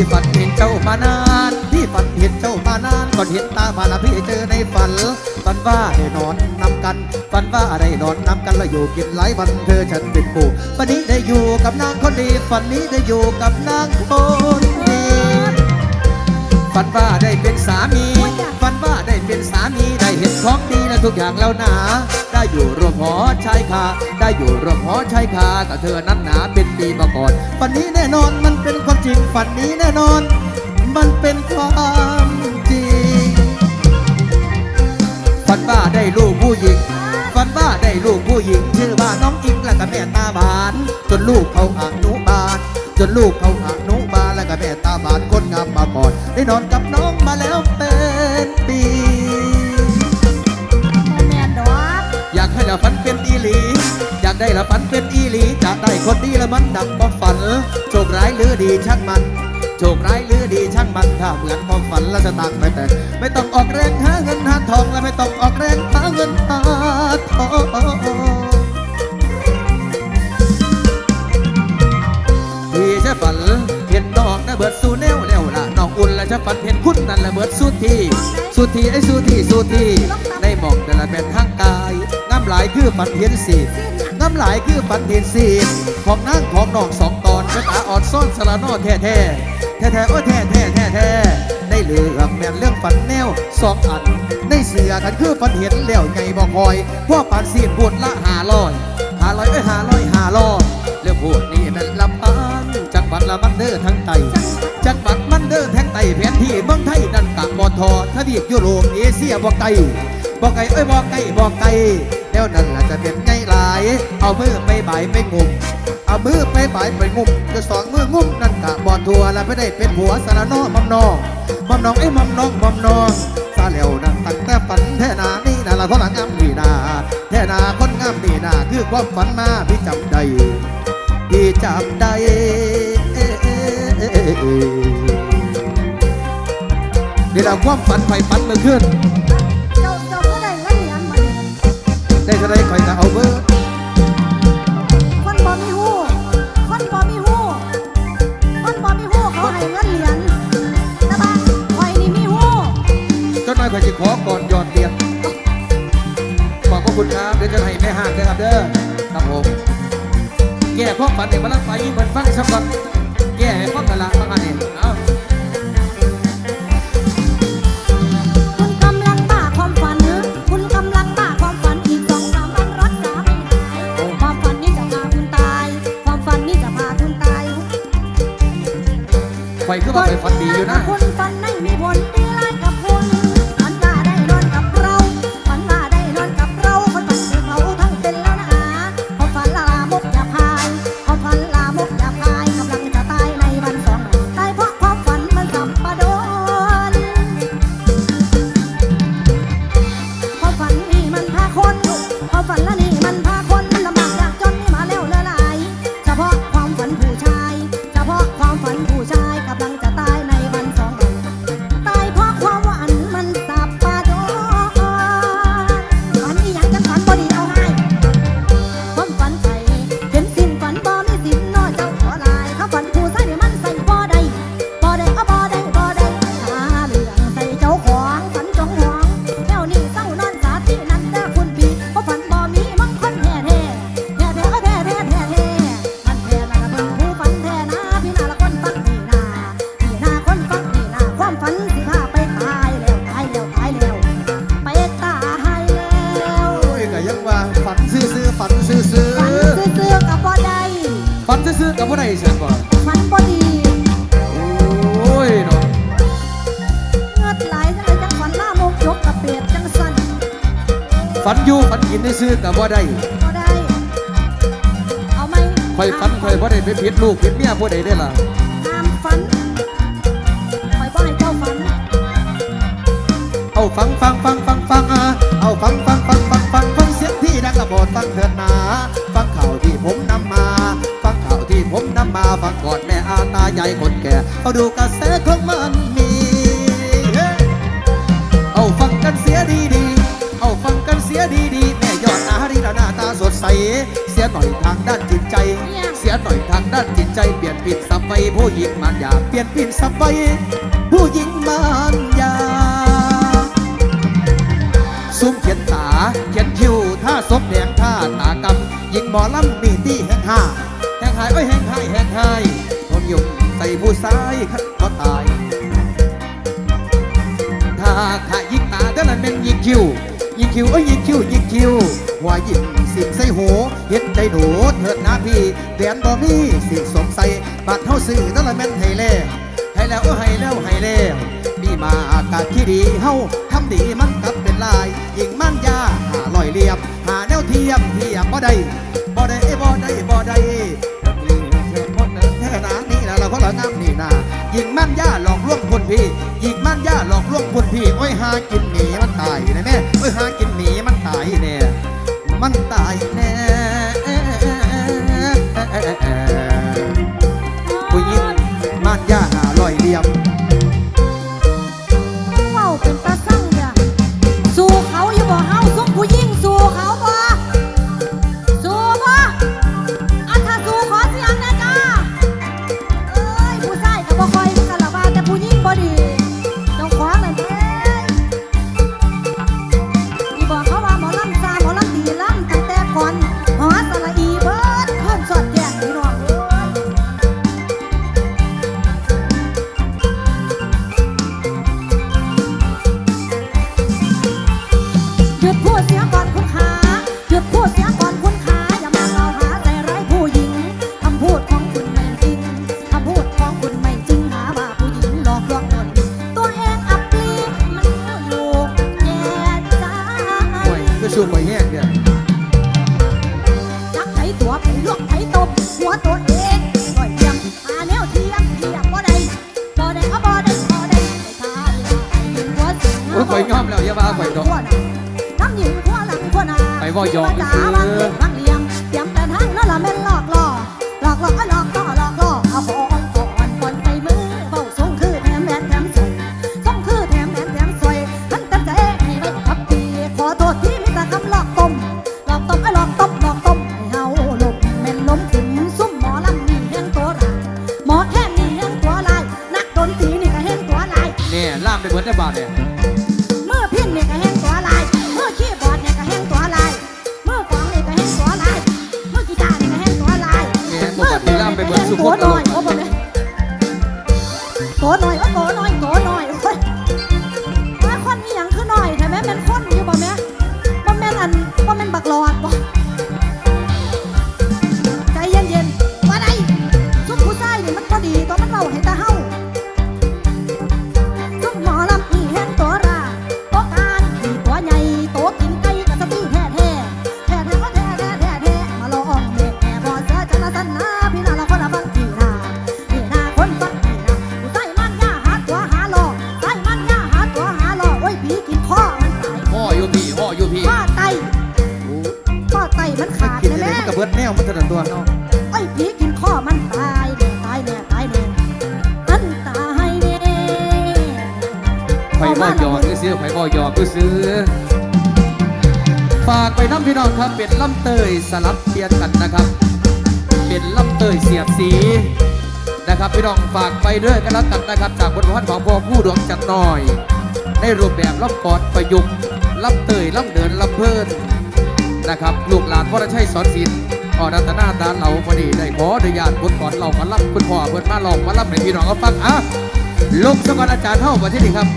พี่ฝันเห็นเจ้ามานาน พี่ฝันเห็นเจ้ามานานก่อนเห็นตาบาละพี่เจอในฝัน ฝันว่าได้นอนนำกัน ฝันว่าได้นอนนำกันแล้วอยู่กินหลายวันเธอฉันเป็นผู้ฝันนี้ได้อยู่กับนางคนดีฝันนี้ได้อยู่กับนางคนดีฝันว่าได้เป็นสามี ฝันว่าได้เป็นสามีได้เห็นของดีและทุกอย่างแล้วนา ได้อยู่รวมหอชายคาได้อยู่รวมหอชายคากับเธอนั้นหนาเป็นปีมาก่อนฝันนี้แน่นอนมันเป็นความจริงฝันนี้แน่นอน มันเป็นความจริงฝันว่าได้ลูกผู้หญิงฝันว่าได้ลูกผู้หญิง ชื่อว่าน้องอิงและก็แม่ตาบาน จนลูกเขาอนุบาลจนลูกเขาอนุบาลและก็แม่ตาบานคนงามมาก่อนได้นอนกับน้องมาแล้ว ได้ละฝันเป็นอีหลีจะได้คนดีละมันดังความฝันโชคร้ายหรือดีช่างมันโชคร้ายหรือดีช่างมันถ้าเหมือนความฝันแล้วจะตังไม่แต่ ไม่ต้องออกแรงหาเงินหาทองและไม่ต้องออกแรงหาเงินหาทองพี่จะฝันเห็นน้องนะเบิดสู้แนวแล้วล่ะน้องอุ่นและจะฝันเห็นคุณนั่นละเบิดสู้ทีสู้ทีไอ้สู้ทีสู้ทีในหมองแต่ละเป็นทางกายงามหลายคือฝันเห็นสี น้ำลายคือปันเห็นสีของนั่งของนองสองตอนกระตาอ่อนซ่อนสลาโนแท้แท้แท้แท้โอ้แท้แท้แท้แท้ในเรื่องแม่นเรื่องฝันแนวสองอันในเสือกันคือฝันเห็นแล้วไงบอกคอยพวกปานสีพูดละหาลอยหาลอยเอ้ยหาลอยหาลอยเรื่องพูดนี่แม่นลำพังจังหวัดละมันเด้อทั้งไตจังหวัดมันเด้อทั้งไตแผนที่เมืองไทยนั่นกะบอทอทวีปยุโรปเอเชียบอกไกบอกไกเอ้ยบอกไกบอกไกแล้วนั่นล่ะจะเป็น เอามือไปบ่ายไปงุมเอามือไปบ่ายไปงุมจะสองมืองุมนั่นกะบอทัวแล้วไม่ได้เป็นหัวสารนอมัมนองมัมนองไอ้ยมัมน้องมัมนองซาแล้วนั่นตั้งแต่ฝันแท่นานี่นาละท้องหลังงามนี่นาแท่นาคนงามนี่นาคือความฝันมาพี่จำได้พี่จำได้นี่เราความฝันไฟฝันเมื่อคืนเจ้าเจ้าก็ได้เงินเหรียญมาเนี่ยได้เท่าไรคอยก็เอาเบอร์ ก็จะขอก่อนยอดเตียนขอบพระคุณครับเดี๋ยวจะให้แม่ห่างนะครับเด้อครับผมแก่ข้อฝันเด็กมาลังไปยิ่งมันฟังสักก่อนแก่ข้อกระลาบางอันเนี่ยเอาไปคือว่าไปฝันดีอยู่นะ ซื่อๆกับผู้ใดเสียก่อนฝันบ่ดีโอ้ยเนาะเงือดไหลจังเลยจังฝันลามกยกกระเปียดจังสั่นฝันอยู่ฝันกินได้ซื้อกับบ่ได้บ่ได้ เอาไหมคอยฝันคอยบ่ได้ไปผิดลูกผิดเมียผู้ใดได้ล่ะห้ามฝันคอยบ่ให้เจ้าฝัน เอาฟังฟังฟังฟังฟังอะเอาฟังฟังฟังฟังฟังฟังเสียงที่ดังกระโปดฟังเถิดนาฟังข่าวที่ผมนำมาฟังข่าว ที่ผมนำมาฟังก่อนแม่อาตายายคนแก่เอาดูกระแสของมันมีเฮ้เอาฟังกันเสียดีดีๆเอาฟังกันเสียดีดีๆแม่ยอดอารีดาหน้าตาสดใสเสีสียหน่อยทางด้านจิตใจ เสียหน่อยทางด้านจิตใจเปลี่ยนปิดสับไปผู้หญิงมันยาเปลี่ยนปิดสับไปผู้หญิงมันยาซุ้มเขียนตาเขียนคิ้วท่าศพแดงท่าตากำยิงหมอลำมีตีแห่งห้าแห่งหายโอ้ยแห่งหายแห่งหายผมยุ่งใส่ผู้ซ้ายขัดก็ตาย ถ้าขายิงตาเท่านั้นเป็นยิงคิว ยิงคิวเอ้ยยิงคิวยิงคิวหัวยิงสิบใส่หูเฮ็ดใจหนูเถิดนะพี่แดนบ่มีสิสงสัยบัดเท่าซื้อเท่านั้นแม่นให้แล้วให้แล้วเอ้ยให้แล้วให้แล้วมีมาอากาศที่ดีเฮาทำดีมันกลับเป็นลายยิงมั่นยาหาลอยเหลี่ยมหาแนวเทียมเทียมบ่ได้บ่ได้บ่ได้บ่ได้ มันยาหลอกลวงคนพี่ยิกมันยาหลอกลวงคนพี่โอ้ยหากินหนีมันตายน่แม่โอ้ยหากินหนีมันตายแน่มันตายแน่ สู้ไปแห้งเนี่ยจักไถตัวไปลวกไถตบหัวตัวเองก่อยเทียมหาแนวเทียมเทียมบ่ได้บ่ได้เอาบ่ได้บ่ได้ไอ้ทายไอ้ยิงหัวสิงโอ้ยข่อยงอมแล้วอย่าว่าข่อยดอกทั้งหญิงทั่วหลังทั่วหนาไปว่าหยอกจ๋าซื้อวางเด็กวางเหลี่ยมเออ เหมือนได้บาทเนี่ยมือพินเนี่ยก็แห้งตัวลายมือคีย์บอร์ดเนี่ยก็แห้งตัวลายมือกลองเนี่ยก็แห้งตัวลายมือกีตาร์เนี่ยก็แห้งตัวลายเนี่ยบอกว่าที่ล่ามไปเหมือนสุโกภาพตหลน่อยกโอ้บ่แม่โกหน่อยโอ้โกหน่อยโกหน่อยโอ้ยว่าคนอีหยังคือหน่อยแต่แม่เป็นคนอยู่บ่แม่บ่แม่นอันบ่แม่นบักหลอดบ่ใจเย็นๆว่าได้ซุปผู้ชายนี่มันบ่ดีตัวมันเว้าให้ตาเฮา บิดแนวมันถนัดตัวเนาะโอ้ยผีกินข้อมันตายแน่ตายแน่ตายแน่มันตายแน่ไฟบ่หยอกก็ซื้อไฟบ่หยอกก็ซื้อ ฝากไปน้ำพี่น้องครับ เป็นลำเตยสลับเปลี่ยนกันนะครับ เป็นลำเตยเสียบสีนะครับพี่น้องฝากไปเรื่อยกันแล้วกันนะครับ จากบทพันธ์ของพ่อผู้ดวงจันทร์น้อย ในรูปแบบลำกอดประยุกต์ลำเตยลำเดินลำเพลินนะครับ ลูกหลานวรชัยสอนศิลป์ อรัตนาดาเหล่าพอดีได้ขออนุญาตบทก่อนเรามารับคุณพ่อเพิ่นมาลองมารับในพี่น้องเขาฟังอะลงสกอนอาจารย์เท่าประเทศนี้ครับ